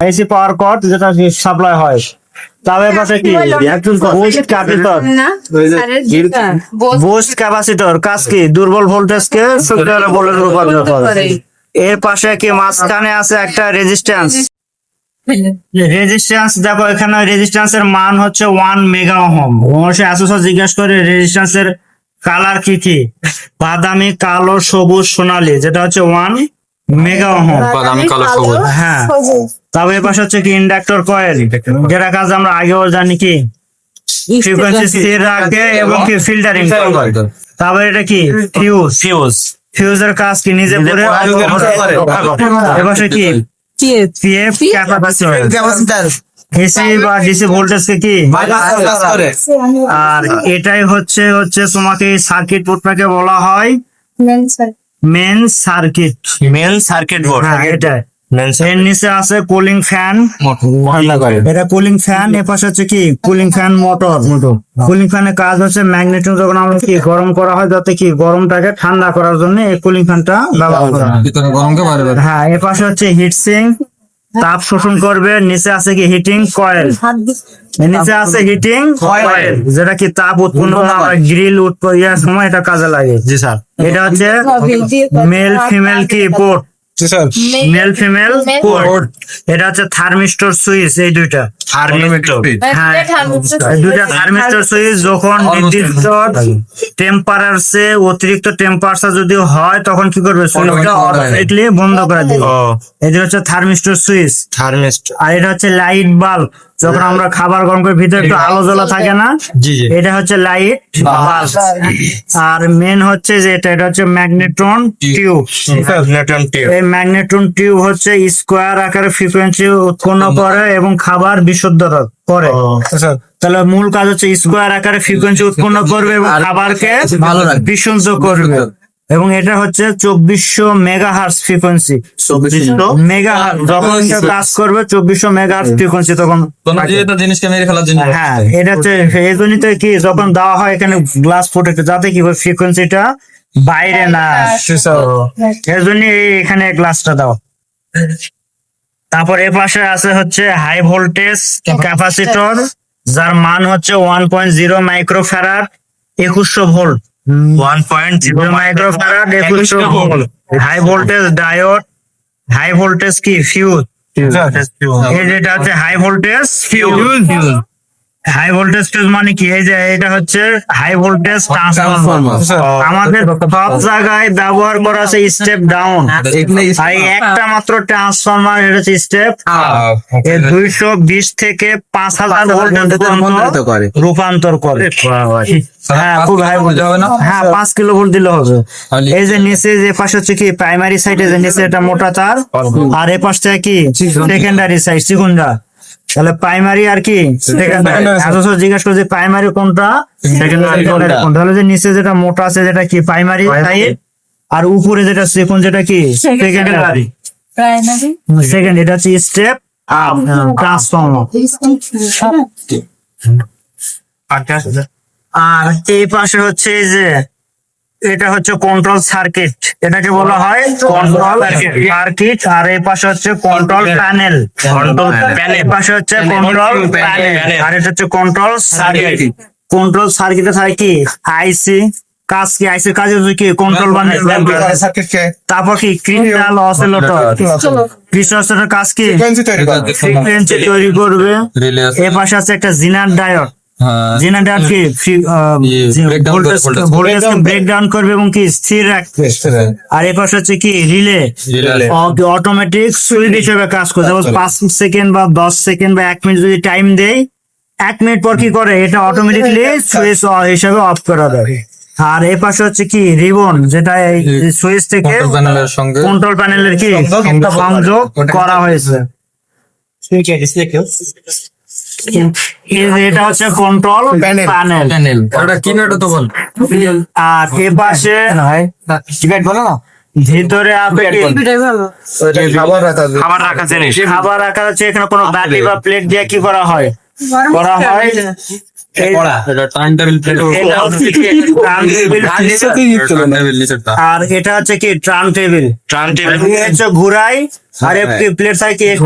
AC পাওয়ার কট যেটা supply হয়। তার পাশে কি? বুস্ট ক্যাপাসিটর বুস্ট ক্যাপাসিটর কাজ কি? দুর্বল ভোল্টেজকে শক্তিশালী ভোল্টেজে রূপান্তর করে এর পাশে কি মাঝখানে আছে একটা রেজিস্ট্যান্স রেজিস্ট্যান্স দেখো এখানে রেজিস্ট্যান্স এর মান হচ্ছে ওয়ান মেগা ওহম অবশ্য অ্যাসোসা জিজ্ঞেস করে রেজিস্ট্যান্স এর কালার কি কি? বাদামি কালো সবুজ সোনালী যেটা হচ্ছে ওয়ান মেগা ওহম বাদামি কালো সবুজ। হ্যাঁ। তবে এর পাশে হচ্ছে কি ইন্ডাক্টর কয়েল। যেটা কাজ আমরা আগেও জানি কি? ফ্রিকোয়েন্সি স্থির রাখে এবং কি ফিল্টারিং করে। তারপরে এটা কি? ফিউজ ফিউজ ফিউজের কাজ কি? নিজে করে এবার কি? পিএফ ক্যাপাসিটর এসি বা ডিসি ভোল্টেজ কি আর এটাই হচ্ছে হচ্ছে তোমাকে সার্কিট বোর্ডটাকে বলা হয় main circuit main circuit board হ্যাঁ এটাই। এর নিচে আছে কুলিং ফ্যান এটা কুলিং ফ্যান এ পাশে হচ্ছে কি? কুলিং ফ্যান মোটর কুলিং ফ্যানের কাজ হচ্ছে ম্যাগনেটিক যখন আমরা কি গরম করা হয় যাতে কি গরমটাকে ঠান্ডা করার জন্য এই কুলিং ফ্যানটা ব্যবহার করা হয়। হ্যাঁ এ পাশে হচ্ছে হিট সিঙ্ক তাপ শোষণ করবে নিচে আছে কি হিটিং কয়েল নিচে আছে হিটিং কয়েল যেটা কি তাপ উৎপন্ন গ্রিল উৎপন্ন সময় এটা কাজে লাগে। জি স্যার। এটা হচ্ছে মেল ফিমেল কি পোর্ট জি স্যার মেল ফিমেল পোর্ট এটা হচ্ছে থার্মিস্টর সুইচ এই দুইটা। থার্মোমিটার হ্যাঁ দুইটা থার্মিস্টর সুইচ যখন নির্দিষ্ট টেম্পারেচার অতিরিক্ত টেম্পারেচার যদি হয় তখন কি করবে? সুইচটা অটোমেটিকলি বন্ধ করে দিবে। এটা হচ্ছে থার্মিস্টর সুইচ। থার্মিস্ট আর এটা হচ্ছে লাইট বাল্ব। যখন আমরা খাবার গরম করে ভিতরে একটু আলো জ্বলা থাকে না এটা হচ্ছে লাইট বাল্ব। আর মেন হচ্ছে যে এটা এটা হচ্ছে ম্যাগনেট্রন টিউব। এই ম্যাগনেট্রন টিউব হচ্ছে স্কোয়ার আকারে ফ্রিকোয়েন্সি উৎপন্ন করে এবং খাবার বিশুদ্ধতা করে। তাহলে মূল কাজ হচ্ছে স্কোয়ার আকারে ফ্রিকোয়েন্সি উৎপন্ন করবে এবং খাবারকে ভালো রাখবে। বিশুদ্ধ করবে। এবং এটা হচ্ছে চব্বিশশো mega hertz frequency mega hertz যখন কাজ করবে চব্বিশশো মেগা হার্স ফ্রিকোয়েন্সি তখন কোন থাকে। যেটা জিনিসকে মেরে ফেলার জন্য। হ্যাঁ এটা হচ্ছে এই জন্যই কি যখন দেওয়া হয় এখানে গ্লাস প্রোটেক্ট যাতে কি ফ্রিকোয়েন্সিটা বাইরে না। এর জন্য এখানে গ্লাসটা দাও। তারপর এ পাশে আছে হচ্ছে হাই ভোল্টেজ ক্যাপাসিটর যার মান হচ্ছে ওয়ান পয়েন্ট জিরো মাইক্রোফ্যারাড একুশশো volt one point zero micro microfarad একুশশো volt high voltage diode high voltage কি? ফিউজ এই যেটা আছে high voltage fuse high voltage fuse মানে কি? এই যে এটা হচ্ছে হাই ভোল্টেজ ট্রান্সফরমার আমাদের সব জায়গায় ব্যবহার করা আছে স্টেপ ডাউন আর এই একটা মাত্র ট্রান্সফরমার এটা হচ্ছে স্টেপ দুইশো বিশ থেকে পাঁচ হাজার ভোল্ট করে। রূপান্তর করে। হ্যাঁ খুব হাই না? হ্যাঁ পাঁচ কিলো ভোল্ট দিলে হবে। এই যে নিচে যে পাশে হচ্ছে কি প্রাইমারি সাইডে যে নিচে এটা মোটা তার আর এ পাশটা কি সেকেন্ডারি সাইড চিকুনটা। তাহলে প্রাইমারি আর কি? সেকেন্ডারি এত জিজ্ঞেস করছে প্রাইমারি কোনটা? সেকেন্ডারি কোনটা? তাহলে যে নিচে যেটা মোটা আছে যেটা কি? প্রাইমারি আর উপরে যেটা সেকেন্ড যেটা কি? সেকেন্ডারি সেকেন্ড এটা হচ্ছে স্টেপ আপ ট্রান্সফর্মার আর এই পাশে হচ্ছে এই যে এটা হচ্ছে কন্ট্রোল সার্কিট এটাকে বলা হয় কন্ট্রোল সার্কিট আর এই পাশে হচ্ছে কন্ট্রোল প্যানেল panel। পাশে হচ্ছে কন্ট্রোল প্যানেল আর এটা হচ্ছে কন্ট্রোল সার্কিট কন্ট্রোল সার্কিটে থাকে কি? আইসি কাজ কি? আইসির কাজ হচ্ছে কি? কন্ট্রোল তারপর কি? ক্রিস্টাল অসিলেটর ক্রিস্টাল কাজ কি? ফ্রিকোয়েন্সি তৈরি করবে। এ পাশে আছে একটা জিনার ডায়োড জেনারেটর আর কি ব্রেকডাউন করবে এবং কি স্থির রাখবে আর এ পাশে হচ্ছে কি রিলে রিলে অটোমেটিক সুইচ হিসেবে কাজ করে। যেমন পাঁচ সেকেন্ড বা দশ সেকেন্ড বা এক মিনিট যদি টাইম দেয় এক মিনিট পর কি করে? এটা অটোমেটিকলি সুইচ হিসেবে অফ করা দেয় আর এ পাশে হচ্ছে কি রিবন যেটা এই সুইচ থেকে কন্ট্রোল প্যানেলের প্যানেলের কি সংযোগ করা হয়েছে। এটা হচ্ছে কন্ট্রোল প্যানেল প্যানেল ওটা কি না তো বল। আর এ পাশে ভিতরে আপনি খাবার রাখা জিনিস। খাবার রাখা হচ্ছে এখানে কোনো বাটি বা প্লেট দিয়ে কি করা হয়? করা হয় আর এটা হচ্ছে কি? ট্রান টেবিল ট্রান টেবিল হচ্ছে ঘুরাই। আর প্লেট সাইকেল